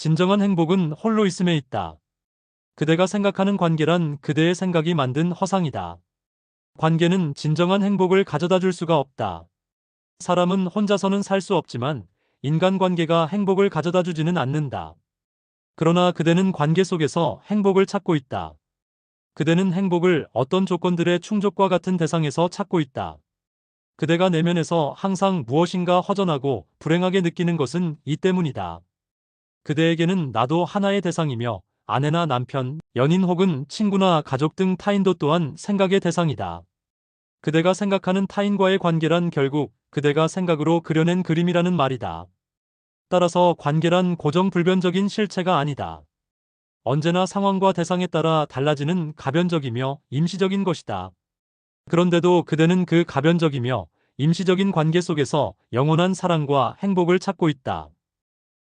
진정한 행복은 홀로 있음에 있다. 그대가 생각하는 관계란 그대의 생각이 만든 허상이다. 관계는 진정한 행복을 가져다 줄 수가 없다. 사람은 혼자서는 살 수 없지만 인간관계가 행복을 가져다 주지는 않는다. 그러나 그대는 관계 속에서 행복을 찾고 있다. 그대는 행복을 어떤 조건들의 충족과 같은 대상에서 찾고 있다. 그대가 내면에서 항상 무엇인가 허전하고 불행하게 느끼는 것은 이 때문이다. 그대에게는 나도 하나의 대상이며 아내나 남편, 연인 혹은 친구나 가족 등 타인도 또한 생각의 대상이다. 그대가 생각하는 타인과의 관계란 결국 그대가 생각으로 그려낸 그림이라는 말이다. 따라서 관계란 고정불변적인 실체가 아니다. 언제나 상황과 대상에 따라 달라지는 가변적이며 임시적인 것이다. 그런데도 그대는 그 가변적이며 임시적인 관계 속에서 영원한 사랑과 행복을 찾고 있다.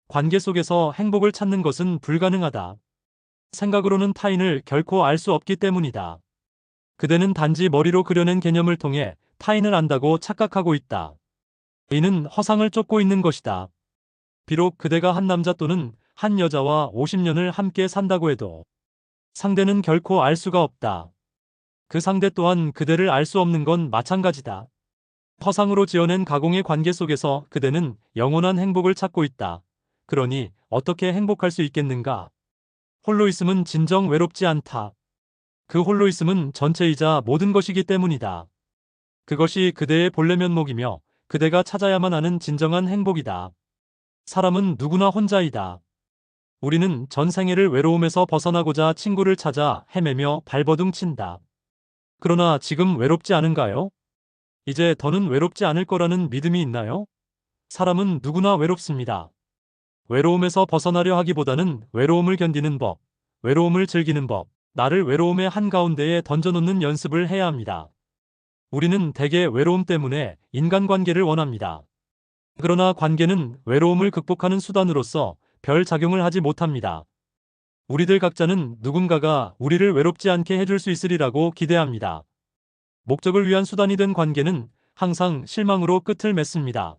관계 속에서 행복을 찾는 것은 불가능하다. 생각으로는 타인을 결코 알 수 없기 때문이다. 그대는 단지 머리로 그려낸 개념을 통해 타인을 안다고 착각하고 있다. 이는 허상을 쫓고 있는 것이다. 비록 그대가 한 남자 또는 한 여자와 50년을 함께 산다고 해도 상대는 결코 알 수가 없다. 그 상대 또한 그대를 알 수 없는 건 마찬가지다. 허상으로 지어낸 가공의 관계 속에서 그대는 영원한 행복을 찾고 있다. 그러니 어떻게 행복할 수 있겠는가? 홀로 있음은 진정 외롭지 않다. 그 홀로 있음은 전체이자 모든 것이기 때문이다. 그것이 그대의 본래 면목이며 그대가 찾아야만 하는 진정한 행복이다. 사람은 누구나 혼자이다. 우리는 전 생애를 외로움에서 벗어나고자 친구를 찾아 헤매며 발버둥 친다. 그러나 지금 외롭지 않은가요? 이제 더는 외롭지 않을 거라는 믿음이 있나요? 사람은 누구나 외롭습니다. 외로움에서 벗어나려 하기보다는 외로움을 견디는 법, 외로움을 즐기는 법, 나를 외로움의 한가운데에 던져놓는 연습을 해야 합니다. 우리는 대개 외로움 때문에 인간관계를 원합니다. 그러나 관계는 외로움을 극복하는 수단으로서 별 작용을 하지 못합니다. 우리들 각자는 누군가가 우리를 외롭지 않게 해줄 수 있으리라고 기대합니다. 목적을 위한 수단이 된 관계는 항상 실망으로 끝을 맺습니다.